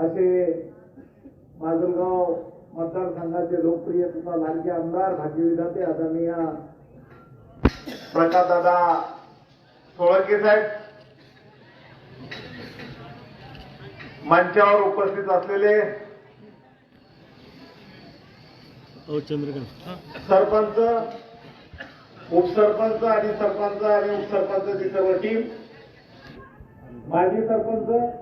असे माजलगाव मतदारसंघाचे लोकप्रिय तथा लाडके आमदार भाग्यविधाते आदरणीय प्रकाशदादा सोळंके साहेब. मंचावर उपस्थित असलेले सरपंच उपसरपंच आणि सरपंच आणि उपसरपंचची सर्व टीम माजी सरपंच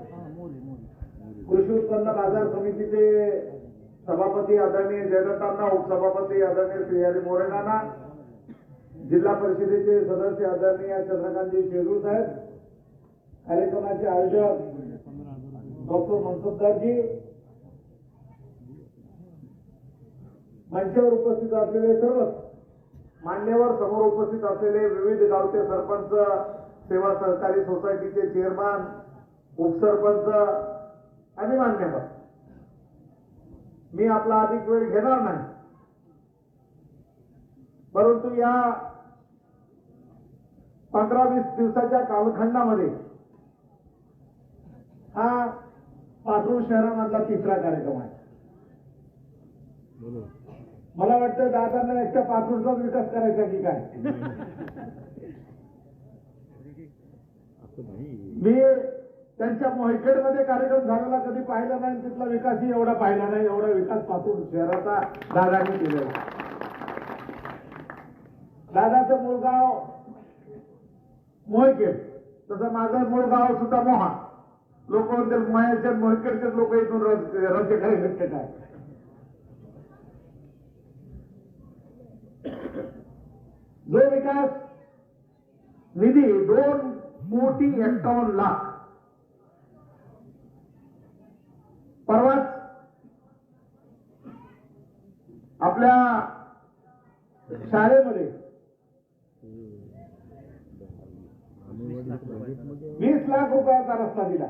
कृषी उत्पन्न बाजार समितीचे सभापती आदरणीय जयदत्तांना उपसभापती आदरणीय श्रीहरी मोरेनाना जिल्हा परिषदेचे सदस्य आदरणीय चंद्रकांतजी शेजूर साहेब कार्यक्रमाचे आयोजक डॉक्टर मनसुखदारजी मंचावर उपस्थित असलेले सर्व मान्यवर समोर उपस्थित असलेले विविध गावचे सरपंच सेवा सहकारी सोसायटीचे चेअरमन उपसरपंच आणि मान्यवर मी आपला अधिक वेळ घेणार नाही. परंतु या पंधरा वीस दिवसाच्या कालखंडामध्ये हा पाथरूण शहरामधला तिसरा कार्यक्रम आहे. मला वाटतं दादांना एकट्या पाथरूणचाच विकास करायचा की काय? मी त्यांच्या मोहिखेडमध्ये कार्यक्रम झालेला कधी पाहिला नाही तिथला विकासही एवढा पाहिला नाही एवढा विकासपासून शहराचा दादाने केलेला दादाचं मूळ गाव मोहिखेड तसं माझं मूळ गाव सुद्धा मोहा. लोक म्हणते महेशचे लोक इथून रस्ते खाली भेटते काय? जो विकास निधी दोन कोटी एक्कावन्न लाख परवाच आपल्या शाळेमध्ये वीस लाख रुपयाचा रस्ता दिला.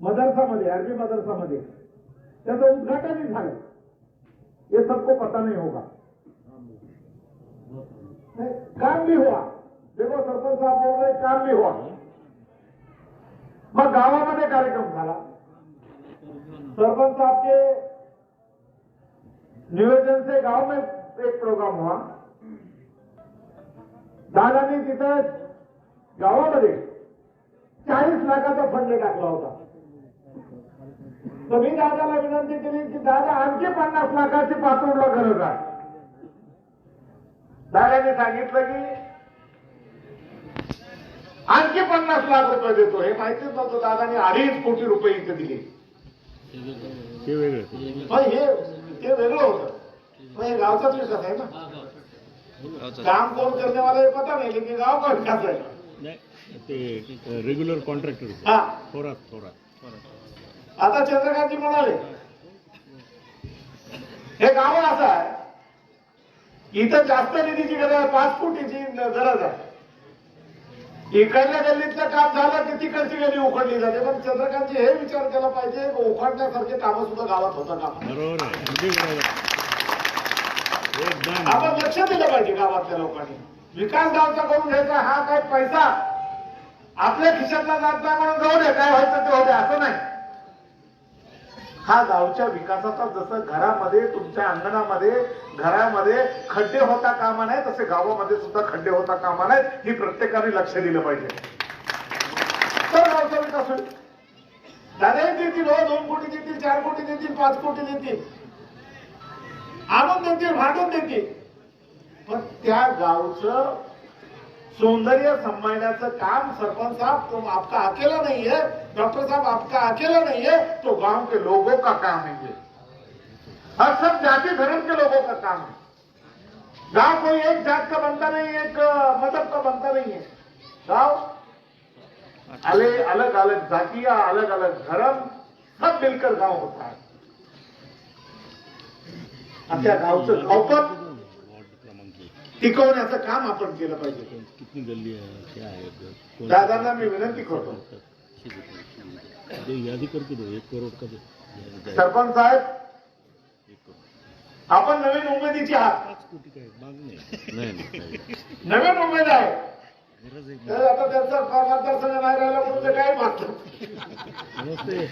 मदरसामध्ये अरबी मदरसामध्ये. त्याचं उद्घाटनही झालं. हे सबको पता नाही होगा. काम भी हुआ. देखो सरपंच साहब बोल रहे काम भी हुआ. मग गावामध्ये कार्यक्रम झाला. सरपंच साहब के नियोजन से गांव में एक प्रोग्राम हुआ. दादानी तिथं गावामध्ये चाळीस लाखाचा फंड टाकला होता. तर मी दादाला विनंती केली की दादा आणखी पन्नास लाखाची पातळीला गरज आहे. दादाने सांगितलं की आणखी पन्नास लाख रुपये देतो. हे माहितीच नव्हतं. दादाने अडीच कोटी रुपये इथे दिले. ते वेगळं. पण हे ते वेगळं होतं. पण हे गावचाच विकास आहे ना. काम कोण करने वाला हे पता नाही लेकिन गाव का विकास आहे नाही ते रेग्युलर कॉन्ट्रॅक्टर हा. थोरात थोरात. आता चंद्रकांतजी म्हणाले हे गाव असं आहे. इथं जास्त निधीची गरज आहे पाच कोटीची गरज आहे. इकडल्या गल्लीतलं काम झालं की तिकडची गल्ली उखडली जाते. पण चंद्रकांतजी हे विचार केला पाहिजे की उखडण्यासारखे कामं सुद्धा गावात होतं का बरोबर आहे. अगदी बरोबर. एकदम. आपण लक्ष दिलं पाहिजे गावातल्या लोकांनी. विकास गावचा करून घ्यायचा हा काय पैसा आपल्या खिशातला जात नाही म्हणून जाऊ दे काय व्हायचं ते दे असं नाही. हा गावच्या विकासाचा जसं घरामध्ये तुमच्या अंगणामध्ये घरामध्ये खड्डे होता कामा नाही तसे गावामध्ये सुद्धा खड्डे होता कामा नाहीत ही प्रत्येकाने लक्ष दिलं पाहिजे. तर गावचा विकास होईल. दादाही देतील हो दोन कोटी देतील चार कोटी देतील पाच कोटी देतील. आणून देतील भांडून देतील. पण त्या गावचं सौंदर्य संभाळण्याचं काम सरपंच साहब तुम आपका अकेला नहीं है डॉक्टर साहब आपका अकेला नहीं है तो गांव के लोगों का काम है ये। और सब जाति धर्म के लोगों का काम है। गांव कोई एक जात का बनता नहीं है एक मजहब का बनता नहीं है। गांव अलग अलग अलग जातियां अलग अलग धर्म सब मिलकर गांव होता है। आणि त्या गावचं गावपत. टिकवण्याचं काम आपण केलं पाहिजे. कितनी गल्ली आहे क्या दादांना मी विनंती करतो. यादी करके दो एक करोड का सरपंच साहेब आपण नवीन उमेदीची आहात. काय? नवीन उमेद आहे. तर आता त्यांचा मतदारसंघ नाही राहिला म्हणून ते काही मागतात. नमस्ते.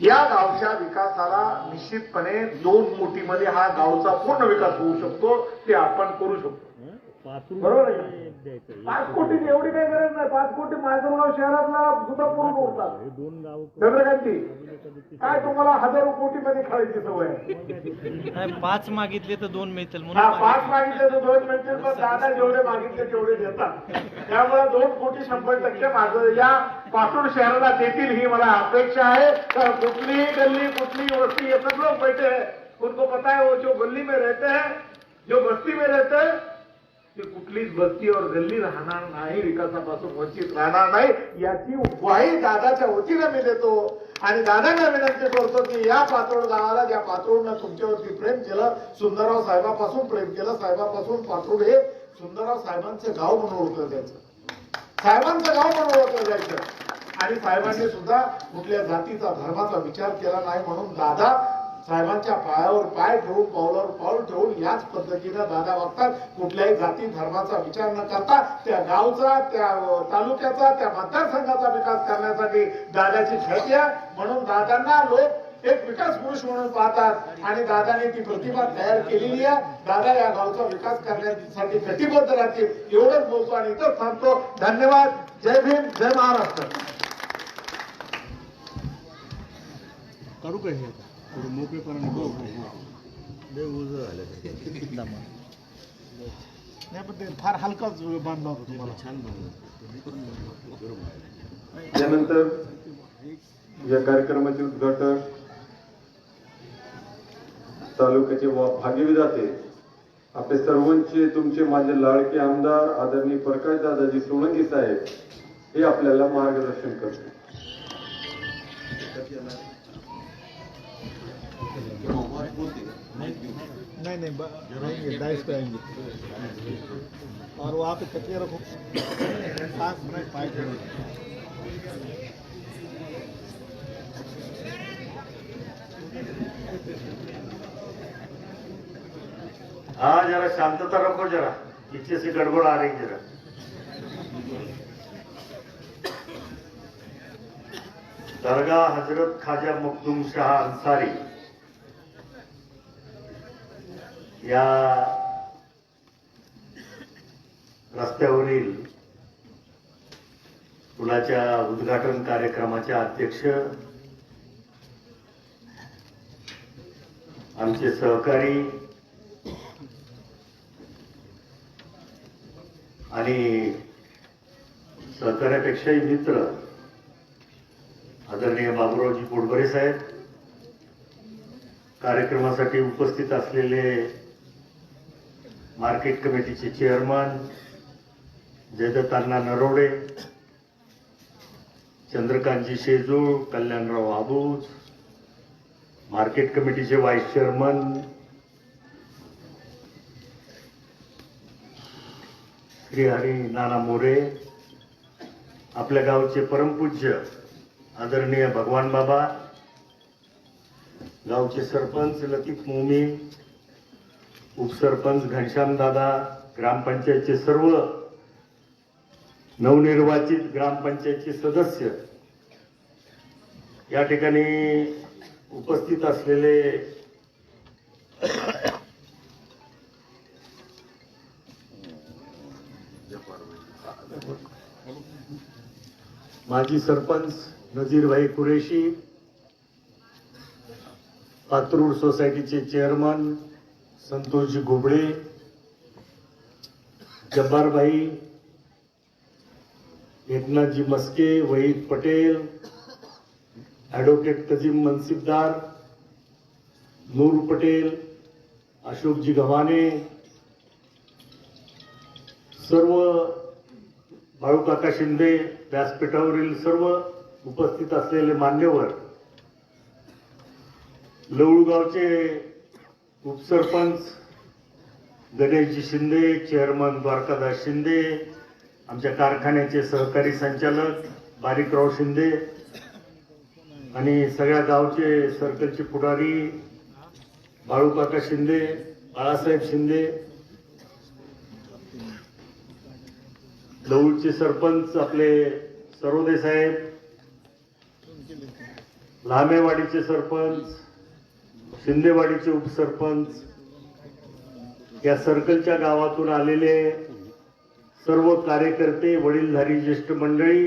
या गावच्या विकासाला निश्चितपणे दोन कोटीमध्ये हा गावचा पूर्ण विकास होऊ शकतो ते आपण करू शकतो. बरोबर आहे. का? पाच. कोटीची एवढी काही गरज नाही. पाच कोटी माजलगाव शहरातला सुद्धा पूर्ण होतात हे दोन गाव चंद्रकांतजी काय तुम्हाला हजारो कोटीमध्ये खेळायची सवय आहे? नाही पाच मागितले तर दोन मिळतील हा म्हणून पाच मागितले तर दोन मिळतील पण दादा जेवढे मागितले तेवढे देतात. त्यामुळे दोन कोटी शंभर टक्के माझं या पासून शहराला देतील ही मला अपेक्षा आहे. तर कुठलीही गल्ली कुठलीही वस्ती ये सब लोग बैठे हैं उनको पता है वो जो गली में रहते हैं जो बस्ती में रहते हैं ते कुठलीच बस्ती और गल्ली राहणार नाही विकासापासून वंचित राहणार नाही याची ग्वाही दादाच्या वतीनं मी देतो. आणि दादांना विनंती करतो की या पातोड गावाला ज्या पातोडनं तुमच्यावरती प्रेम केलं सुंदरराव साहेबापासून प्रेम केलं साहेबापासून पातोड हे सुंदरराव साहेबांचं गाव म्हणून ओळखलं जायचं. साहेबांचं गाव म्हणून ओळखलं जायचं. आणि साहेबांनी सुद्धा कुठल्या जातीचा धर्माचा विचार केला नाही म्हणून दादा साहेबांच्या पायावर पाय ठेवून पावलावर पाऊल ठेवून याच पद्धतीनं दादा वागतात. कुठल्याही जाती धर्माचा विचार न करता त्या गावचा त्या तालुक्याचा त्या मतदारसंघाचा विकास करण्यासाठी दादाची खेळती आहे म्हणून दादांना लोक एक विकास पुरुष म्हणून पाहतात आणि दादाने ती प्रतिभा तयार केलेली आहे. दादा या गावचा विकास करण्यासाठी कटिबद्ध राहतील. एवढंच बोलतो आणि इथं थांबतो. धन्यवाद. जय भीम जय महाराष्ट्र. करू काय हे आता? मोकळेपणाने नाही पण ते फार हलकाच बांधला होता तुम्हाला. छान त्यानंतर या कार्यक्रमाचे उद्घाटन तालुक्याचे वा- भाग्यविधाते आपले सर्वांचे तुमचे माझे लाडके आमदार आदरणीय प्रकाश दादाजी सोळंकी साहेब हे आपल्याला मार्गदर्शन करते नहीं नहीं रहेंगे डाइस पे आएँगे और वहाँ पे तकिया रखो। हाँ जरा शांतता रखो जरा। पीछे से गड़बड़ आ रही जरा। दरगाह हज़रत खाजा मखदूम शाह अन्सारी या रस्त्यावरील पुलाच्या उद्घाटन कार्यक्रमाच्या अध्यक्ष आमचे सहकारी आणि सहकार्यापेक्षाही मित्र आदरणीय बाबुरावजी पोटभरे साहेब कार्यक्रमासाठी उपस्थित असलेले मार्केट कमिटीचे चेअरमन जयदत्त नरोडे चंद्रकांतजी शेजूळ कल्याणराव आबूज मार्केट कमिटीचे व्हाईस चेअरमन श्री हरी नाना मोरे आपल्या गावचे परमपूज्य आदरणीय भगवान बाबा गावचे सरपंच लतीफ मोमी उपसरपंच घनश्याम दादा ग्रामपंचायतचे सर्व नवनिर्वाचित ग्रामपंचायतचे सदस्य या ठिकाणी उपस्थित असलेले माजी सरपंच नजीरभाई कुरेशी पात्रूड सोसायटीचे चेअरमन संतोषजी घोबडे जब्बारभाई एकनाथजी मस्के वहीद पटेल ॲडव्होकेट तजीम मनसिबदार नूर पटेल अशोकजी गव्हाणे सर्व बाळूकाका शिंदे व्यासपीठावरील सर्व उपस्थित असलेले मान्यवर लवळगावचे उपसरपंच गणेशजी शिंदे चेअरमन द्वारकादास शिंदे आमच्या कारखान्याचे सहकारी संचालक बारीकराव शिंदे आणि सगळ्या गावचे सर्कलचे पुढारी बाळूकाका शिंदे बाळासाहेब शिंदे दौडचे सरपंच आपले सरोदे साहेब लामेवाडीचे सरपंच शिंदेवाडीचे उपसरपंच या सर्कलच्या गावातून आलेले सर्व कार्यकर्ते वडीलधारी ज्येष्ठ मंडळी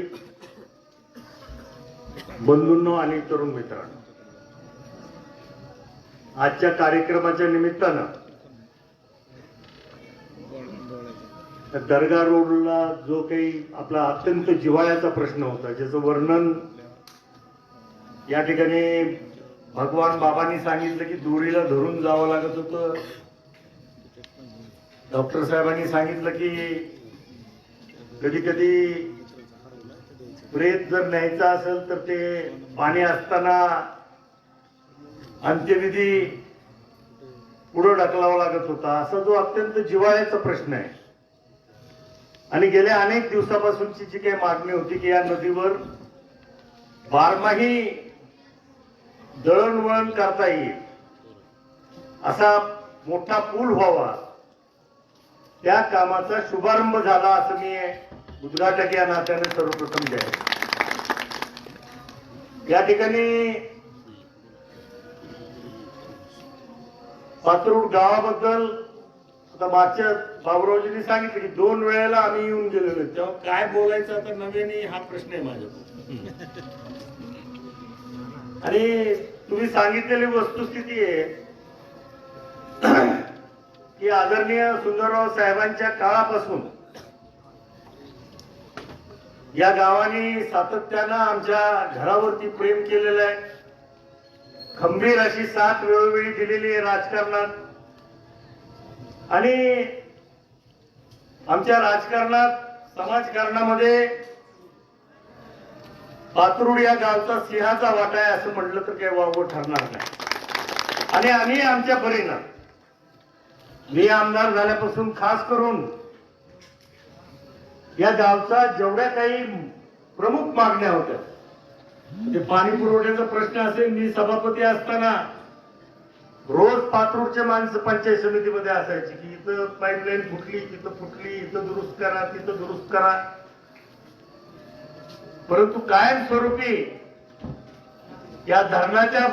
बंधूंनो आणि तरुण मित्रांनो. आजच्या कार्यक्रमाच्या निमित्तानं दर्गा रोडला जो काही आपला अत्यंत जिव्हाळ्याचा प्रश्न होता ज्याचं वर्णन या ठिकाणी भगवान बाबांनी सांगितलं की दोरीला धरून जावं लागत होतं. डॉक्टर साहेबांनी सांगितलं की कधी कधी प्रेत जर न्यायचा असेल तर ते पाणी असताना अंत्यविधी पुढं ढकलावा लागत होता. असा जो अत्यंत जिव्हाळ्याचा प्रश्न आहे. आणि गेल्या अनेक दिवसापासूनची जी काही मागणी होती की या नदीवर बारमाही दळणवळण करता येईल. असा मोठा पूल व्हावा. त्या कामाचा शुभारंभ झाला असं मी उद्घाटक या नात्याने सर्वप्रथम द्याय या ठिकाणी पात्रूड गावाबद्दल आता मागच्या बाबुरावजींनी सांगितलं की दोन वेळेला आम्ही येऊन गेलेलो तेव्हा काय बोलायचं आता नव्याने हा प्रश्न आहे माझ्या आणि तुम्ही सांगितलेली वस्तुस्थिती आहे. की आदरणीय सुंदरराव साहेबांच्या काळापासून या गावाने सातत्यानं आमच्या घरावरती प्रेम केलेलं आहे. खंबीर अशी साथ वेळोवेळी दिलेली आहे राजकारणात. आणि आमच्या राजकारणात समाजकारणामध्ये पातरुड या गावचा सिंहाचा वाटा आहे असं म्हटलं तर काही वावं ठरणार नाही. आणि आम्ही आमच्या परीनं मी आमदार झाल्यापासून खास करून या गावचा जेवढ्या काही प्रमुख मागण्या होत्या म्हणजे पाणी पुरवठ्याचा प्रश्न असेल मी सभापती असताना रोज पात्रूडचे माणसं पंचायत समितीमध्ये असायची की इथं पाईपलाईन फुटली तिथं फुटली इथं दुरुस्त करा तिथं दुरुस्त करा. परंतु कायमस्वरूपी या धरणाच्या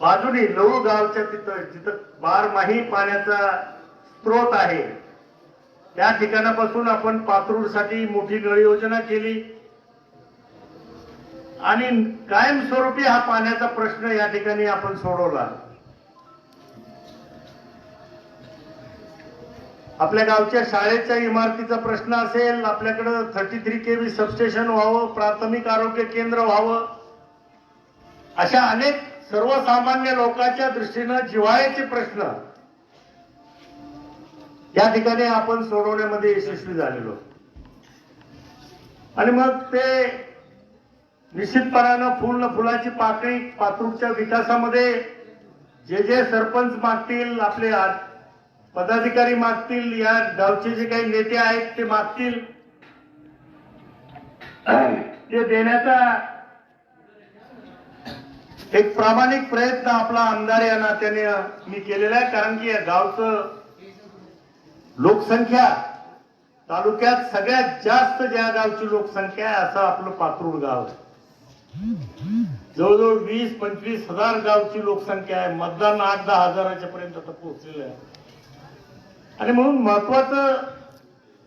बाजूने लवू गावच्या तिथं जिथं बारमाही पाण्याचा स्रोत आहे त्या ठिकाणापासून आपण पात्रूडसाठी मोठी नळ योजना केली. आणि कायमस्वरूपी हा पाण्याचा प्रश्न या ठिकाणी आपण सोडवला. आपल्या गावच्या शाळेच्या इमारतीचा प्रश्न असेल आपल्याकडं थर्टी थ्री केवी सबस्टेशन व्हावं प्राथमिक आरोग्य केंद्र व्हावं. अशा अनेक सर्वसामान्य लोकांच्या दृष्टीनं जिव्हाळ्याचे प्रश्न. या ठिकाणी आपण सोडवण्यामध्ये यशस्वी झालेलो. आणि मग ते निश्चितपणानं फुल न फुलाची पाकळी पातूरच्या विकासामध्ये जे जे सरपंच मागतील आपले पदाधिकारी मागतील या गावचे जे काही नेते आहेत ते मागतील. ते देण्याचा एक प्रामाणिक प्रयत्न आपला आमदार या नात्याने मी केलेला आहे. कारण की या गावचं लोकसंख्या तालुक्यात सगळ्यात जास्त ज्या गावची लोकसंख्या आहे असं आपलं पात्रूड गाव आहे. जवळजवळ वीस पंचवीस हजार गावची लोकसंख्या आहे. मतदान आठ दहा हजाराच्या पर्यंत पोहोचलेलं आहे. आणि म्हणून महत्वाचं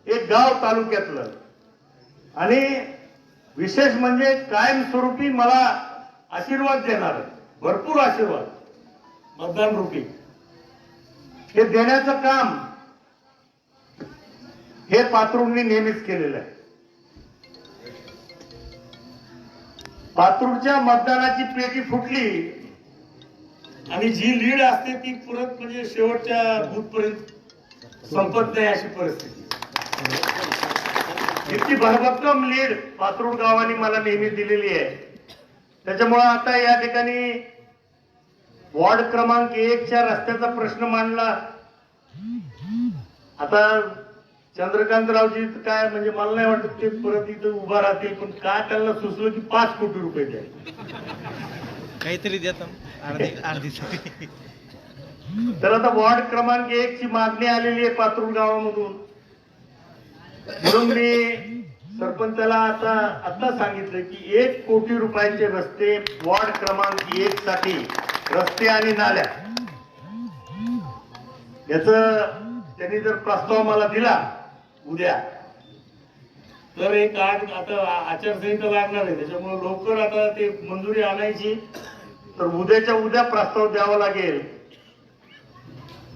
एक गाव तालुक्यातलं. आणि विशेष म्हणजे कायमस्वरूपी मला आशीर्वाद देणार भरपूर आशीर्वाद मतदान रूपी. हे देण्याचं काम हे पात्रूंनी नेहमीच केलेलं आहे. पात्रूडच्या मतदानाची पेटी फुटली आणि जी लीड असते ती परत म्हणजे शेवटच्या बूथपर्यंत संपत नाही अशी परिस्थिती. इतकी भरभक्कम लीड पात्रूड गावाने मला नेहमी दिलेली आहे. त्याच्यामुळं आता या ठिकाणी वॉर्ड क्रमांक एकच्या रस्त्याचा प्रश्न मांडला. आता चंद्रकांतरावजी काय म्हणजे मला नाही वाटत ते परत इथं उभा राहतील पण काय त्यांना सुचलं की पाच कोटी रुपये द्या. काहीतरी देतो अर्धी अर्धी तर आता वॉर्ड क्रमांक एक ची मागणी आलेली आहे पात्रूड गावामधून. म्हणून मी सरपंचाला आता आता सांगितलं की एक कोटी रुपयाचे रस्ते वॉर्ड क्रमांक एक साठी रस्ते आणि नाल्या. याच त्यांनी जर प्रस्ताव मला दिला उद्या तर एक आठ आता आचारसंहिता लागणार आहे. त्याच्यामुळे लवकर आता ते मंजुरी आणायची. तर उद्याच्या उद्या प्रस्ताव द्यावा लागेल.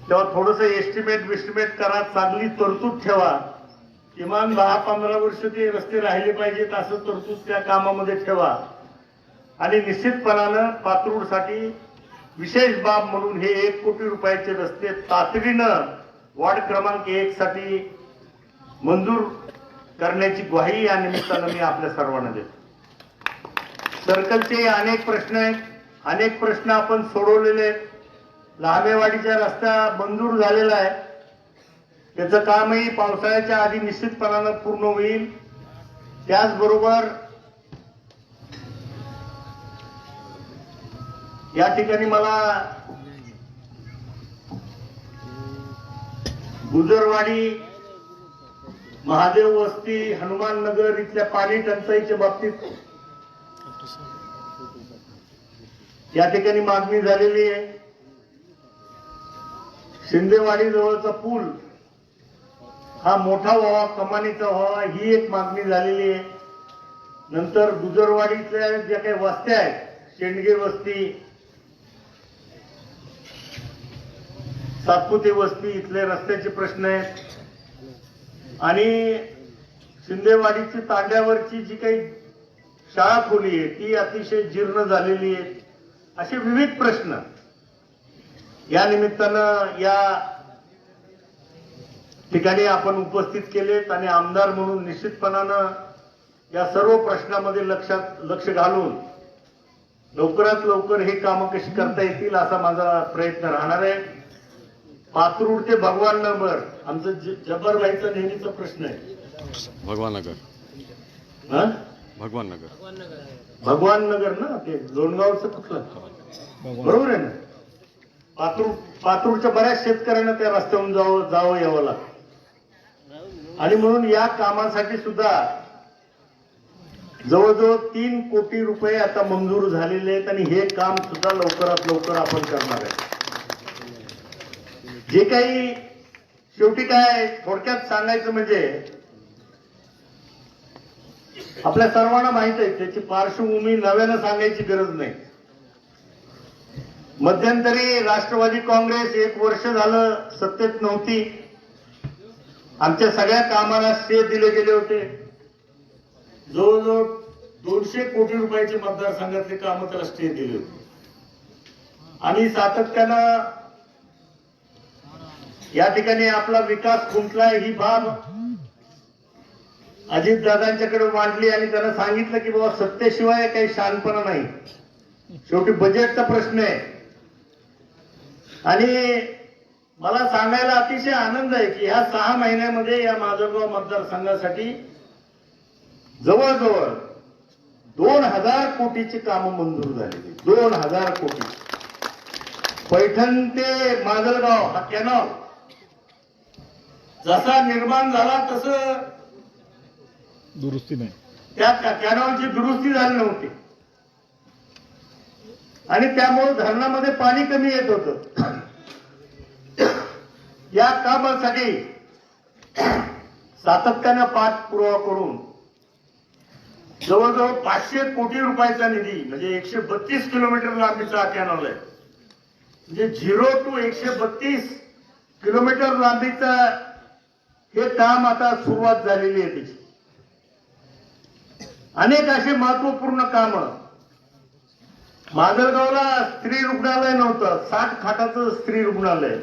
तेव्हा थोडस एस्टिमेट बिस्टिमेट करा चांगली तरतूद ठेवा. किमान दहा पंधरा वर्ष ते रस्ते राहिले पाहिजेत असं तरतूद त्या कामामध्ये ठेवा. आणि निश्चितपणानं पातरूडसाठी विशेष बाब म्हणून हे एक कोटी रुपयाचे रस्ते तातडीनं वार्ड क्रमांक एक साठी मंजूर करण्याची ग्वाही या निमित्तानं मी आपल्या सर्वांना देतो. सर्कलचे अनेक प्रश्न आहेत. अनेक प्रश्न आपण सोडवलेले आहेत. लहामेवाडीचा रस्ता मंजूर झालेला आहे. त्याचं कामही पावसाळ्याच्या आधी निश्चितपणानं पूर्ण होईल. त्याचबरोबर या ठिकाणी मला गुजरवाडी महादेव वस्ती हनुमान नगर इथल्या पाणी टंचाईच्या बाबतीत या ठिकाणी मागणी झालेली आहे. शिंदेवाडी जवळचा पूल हा मोठा व्हावा कमानीचा व्हावा ही एक मागणी झालेली आहे. नंतर गुजरवाडीतल्या ज्या काही वस्त्या आहेत शेंडगे वस्ती सातपुते वस्ती इथले रस्त्याचे प्रश्न आहेत. आणि शिंदेवाडीची तांड्यावरची जी काही शाळा खोली आहे ती अतिशय जीर्ण झालेली आहे. असे विविध प्रश्न. या निमित्तानं या ठिकाणी आपण उपस्थित केलेत आणि आमदार म्हणून निश्चितपणानं या सर्व प्रश्नामध्ये लक्षात लक्ष घालून लवकरात लवकर हे कामं कशी करता येतील असा माझा प्रयत्न राहणार आहे. पात्रूड ते भगवान नगर आमचं ज- जब्बारबाईचा नेहमीचा प्रश्न आहे. भगवान नगर. हा? भगवान नगर. भगवान नगर ना? ते लोणगावचं कुठलं? बरोबर आहे ना? पातूर पातूरच्या बऱ्याच शेतकऱ्यांना त्या रस्त्यावरून जावं जावं यावं लागतं. आणि म्हणून या कामासाठी सुद्धा जवळजवळ तीन कोटी रुपये आता मंजूर झालेले आहेत आणि हे काम सुद्धा लवकरात लवकर आपण करणार आहे. जे काही शेवटी काय थोडक्यात सांगायचं म्हणजे आपल्या सर्वांना माहीत आहे त्याची पार्श्वभूमी नव्यानं सांगायची गरज नाही. मध्यंतरी राष्ट्रवादी काँग्रेस एक वर्ष झालं सत्तेत नव्हती. आमच्या सगळ्या कामाला स्टे दिले गेले होते. जवळजवळ दोनशे कोटी रुपयाचे मतदारसंघातले काम त्याला स्टे दिले होते. आणि सातत्यानं या ठिकाणी आपला विकास खुंटलाय ही बाब अजितदादांच्याकडे मांडली आणि त्यांना सांगितलं की बाबा सत्तेशिवाय काही शानपणा नाही. शेवटी बजेटचा प्रश्न आहे. आणि मला सांगायला अतिशय आनंद आहे की ह्या सहा महिन्यामध्ये या माजलगाव मतदारसंघासाठी जवळजवळ दोन हजार कोटीची कामं मंजूर झालेली दोन हजार कोटी. पैठण ते माजलगाव हा कॅनॉल जसा निर्माण झाला तसं दुरुस्ती नाही. त्या कॅनॉलची दुरुस्ती झाली नव्हती. आणि त्यामुळे धरणामध्ये पाणी कमी येत होतं. या कामासाठी सातत्यानं पाठपुरावा करून जवळजवळ पाचशे कोटी रुपयाचा निधी म्हणजे एकशे बत्तीस किलोमीटर लांबीचा हा कॅनॉल आहे म्हणजे झिरो टू एकशे बत्तीस किलोमीटर लांबीचा हे काम आता सुरुवात झालेली आहे त्याची. अनेक असे महत्त्वपूर्ण काम मांजरगावला स्त्री रुग्णालय नव्हतं. साठ खाटाचं स्त्री रुग्णालय.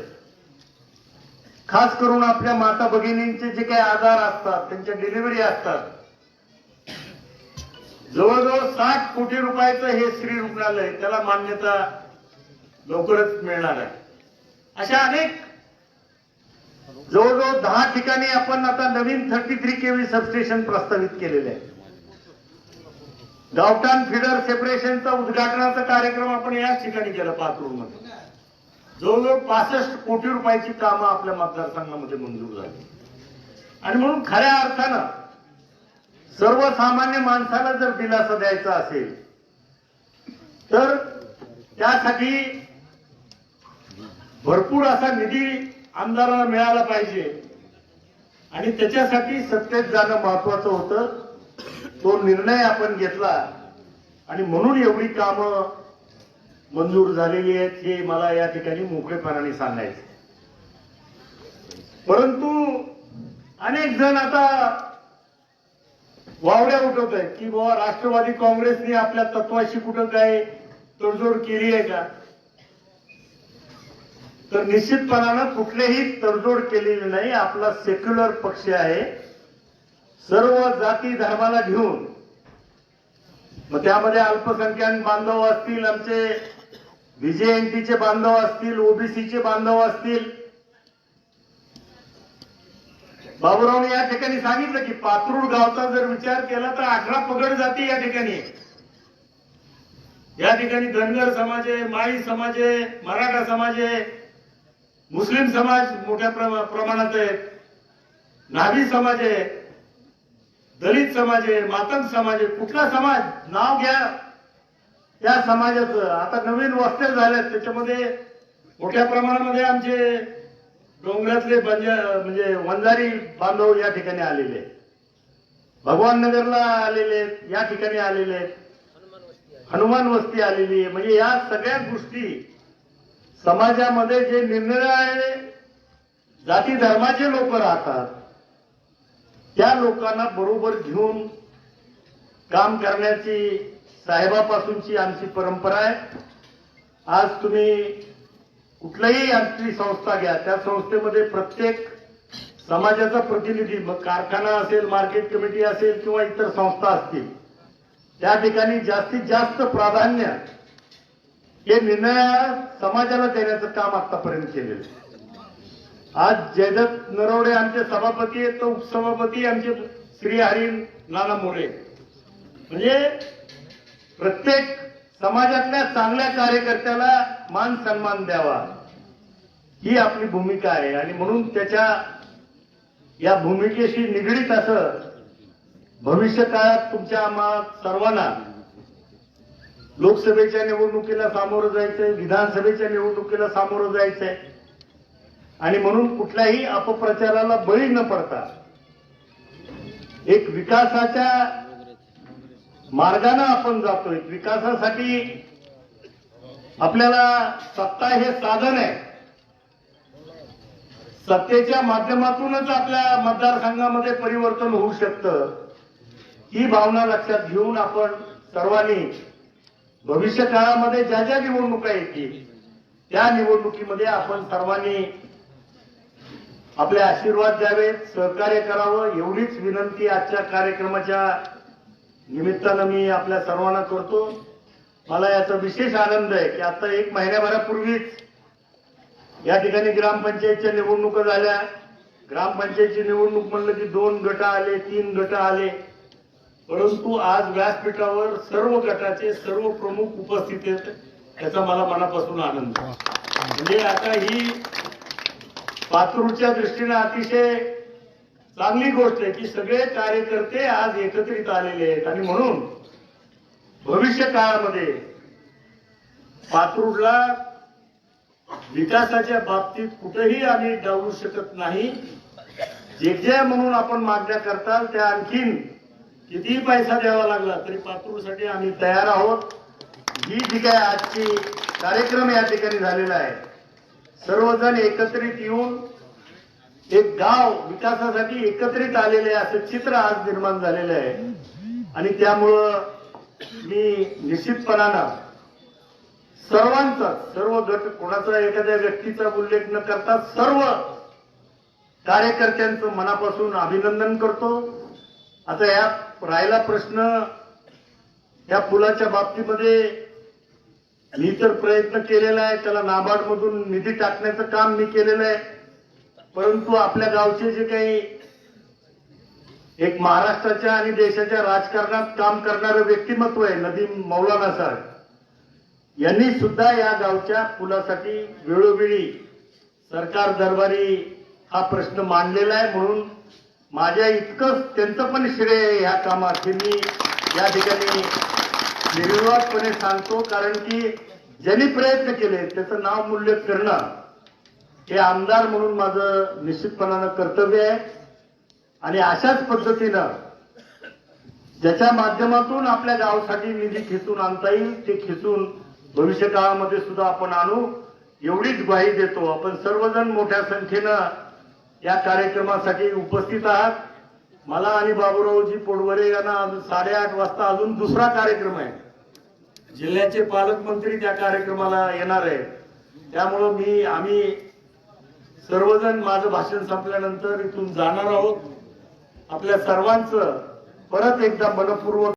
खास करून आपल्या माता भगिनींचे जे काही आजार असतात त्यांच्या डिलिव्हरी असतात. जवळजवळ साठ कोटी रुपयाचं हे स्त्री रुग्णालय त्याला मान्यता लवकरच मिळणार आहे. अशा अनेक जवळजवळ दहा ठिकाणी आपण आता नवीन थर्टी थ्री केव्ही सबस्टेशन प्रस्तावित केलेले आहे गावठाण फिडर सेपरेशनचा उद्घाटनाचा कार्यक्रम आपण याच ठिकाणी केला पाचरूमध्ये जवळजवळ पासष्ट कोटी रुपयाची कामं आपल्या मतदारसंघामध्ये मंजूर झाली. आणि म्हणून खऱ्या अर्थानं सर्वसामान्य माणसाला जर दिलासा द्यायचा असेल तर त्यासाठी भरपूर असा निधी आमदारांना मिळाला पाहिजे. आणि त्याच्यासाठी सत्तेत जाणं महत्वाचं होतं. तो निर्णय आपण घेतला. आणि म्हणून एवढी कामं मंजूर झालेली आहेत हे मला या ठिकाणी मोकळेपणाने सांगायचं परंतु अनेक जण आता वावड्या उठवत आहेत की बाबा राष्ट्रवादी काँग्रेसने आपल्या तत्वाशी कुठं काय तडजोड केली आहे का? तर निश्चितपणानं कुठलेही तडजोड केलेली नाही. आपला सेक्युलर पक्ष आहे. सर्व जाती धर्माला घेऊन. मग त्यामध्ये अल्पसंख्याक बांधव असतील आमचे बीजेएनटीचे बांधव असतील ओबीसीचे बांधव असतील. बाबुरावने या ठिकाणी सांगितलं की पात्रूड गावचा जर विचार केला तर अठरा पगड जाती या ठिकाणी. या ठिकाणी धनगर समाज आहे माळी समाज आहे मराठा समाज आहे मुस्लिम समाज मोठ्या प्रमा- प्रमाणात आहे नाभी समाज आहे दलित समाज आहे मातंग समाज आहे कुठला समाज नाव घ्या. त्या समाजाचं आता नवीन वस्त्या झाल्यात त्याच्यामध्ये मोठ्या प्रमाणामध्ये आमचे डोंगरातले बंजा म्हणजे वंजारी बांधव या ठिकाणी आलेले आहेत. भगवान नगरला आलेले आहेत या ठिकाणी आलेले आहेत. हनुमान वस्ती आलेली आहे. म्हणजे या सगळ्या गोष्टी समाजामध्ये जे निरनिराळे जाती धर्माचे लोक राहतात त्या लोकांना बरोबर घेऊन काम करण्याची साहेबापासूनची आमची परंपरा आहे आज तुम्ही कुठल्याही आमची संस्था घ्या त्या संस्थेमध्ये प्रत्येक समाजाचा प्रतिनिधी मग कारखाना असेल मार्केट कमिटी असेल किंवा इतर संस्था असतील त्या ठिकाणी जास्तीत जास्त प्राधान्य हे निर्णय समाजाला देण्याचं काम आतापर्यंत केलेलं आहे. आज जयदत्त नरवडे आमचे सभापती आहेत तर उपसभापती आमचे श्री हरी नाना मोरे. म्हणजे प्रत्येक समाजातल्या चांगल्या कार्यकर्त्याला मान सन्मान द्यावा. ही आपली भूमिका आहे. आणि म्हणून त्याच्या या भूमिकेशी निगडीत असं भविष्य काळात तुमच्या आम्हा सर्वांना लोकसभेच्या निवडणुकीला सामोरं जायचंय विधानसभेच्या निवडणुकीला सामोरं जायचंय. आणि म्हणून कुठल्याही अपप्रचाराला बळी न पडता एक विकासाच्या मार्गानं आपण जातोय. विकासासाठी आपल्याला सत्ता हे साधन आहे. सत्तेच्या माध्यमातूनच आपल्या मतदारसंघामध्ये परिवर्तन होऊ शकतं. ही भावना लक्षात घेऊन आपण सर्वांनी भविष्य काळामध्ये ज्या ज्या निवडणुका येतील त्या निवडणुकीमध्ये आपण सर्वांनी आपले आशीर्वाद द्यावेत सहकार्य करावं एवढीच विनंती आजच्या कार्यक्रमाच्या निमित्तानं मी आपल्या सर्वांना करतो. मला याचा विशेष आनंद आहे की आता एक महिन्याभरापूर्वीच या ठिकाणी ग्रामपंचायतच्या निवडणुका झाल्या. ग्रामपंचायतची निवडणूक म्हणलं की दोन गट आले तीन गट आले. परंतु आज व्यासपीठावर सर्व गटाचे सर्व प्रमुख उपस्थित आहेत याचा मला मनापासून आनंद म्हणजे आता ही पात्रूच्या दृष्टीने अतिशय चांगली गोष्ट आहे की सगळे कार्यकर्ते आज एकत्रित आलेले आहेत. आणि म्हणून भविष्य काळामध्ये पात्रूडला विकासाच्या बाबतीत कुठेही आम्ही डावलू शकत नाही. जे जे म्हणून आपण मागण्या करताल त्या आणखीन कितीही पैसा द्यावा लागला तरी पात्रूसाठी आम्ही तयार आहोत. ही जी काय आजची कार्यक्रम या ठिकाणी झालेला आहे सर्वजण एकत्रित येऊन एक गाव विकासासाठी एकत्रित आलेले असं चित्र आज निर्माण झालेलं आहे. आणि त्यामुळं मी निश्चितपणानं सर्वांचा सर्व गट कोणाचा एखाद्या व्यक्तीचा उल्लेख न करता सर्व कार्यकर्त्यांचं मनापासून अभिनंदन करतो. आता या राहिला प्रश्न या पुलाच्या बाबतीमध्ये मी तर प्रयत्न केलेला आहे त्याला नाबार्ड मधून निधी टाकण्याचं काम मी केलेलं आहे. परंतु आपल्या गावचे जे काही एक महाराष्ट्राच्या आणि देशाच्या राजकारणात काम करणारं व्यक्तिमत्व आहे नदीम मौलाना साहेब यांनी सुद्धा या गावच्या पुलासाठी वेळोवेळी सरकार दरबारी हा प्रश्न मांडलेला आहे. म्हणून माझ्या इतकंच त्यांचं पण श्रेय आहे ह्या कामात मी या ठिकाणी निर्विवादपणे सांगतो कारण की ज्यांनी प्रयत्न केले त्याचं नाव मूल्य करणं हे आमदार म्हणून माझं निश्चितपणानं कर्तव्य आहे. आणि अशाच पद्धतीनं ज्याच्या माध्यमातून आपल्या गावासाठी निधी खेचून आणता येईल ते खेचून भविष्य काळामध्ये सुद्धा आपण आणू एवढीच ग्वाही देतो. आपण सर्वजण मोठ्या संख्येनं या कार्यक्रमासाठी उपस्थित आहात. मला आणि बाबूरावजी पोडवरे यांना साडेआठ वाजता अजून दुसरा कार्यक्रम आहे. जिल्ह्याचे पालकमंत्री त्या कार्यक्रमाला येणार आहे त्यामुळं मी आम्ही सर्वजण माझं भाषण संपल्यानंतर इथून जाणार आहोत. आपल्या सर्वांचं परत एकदा मनपूर्वक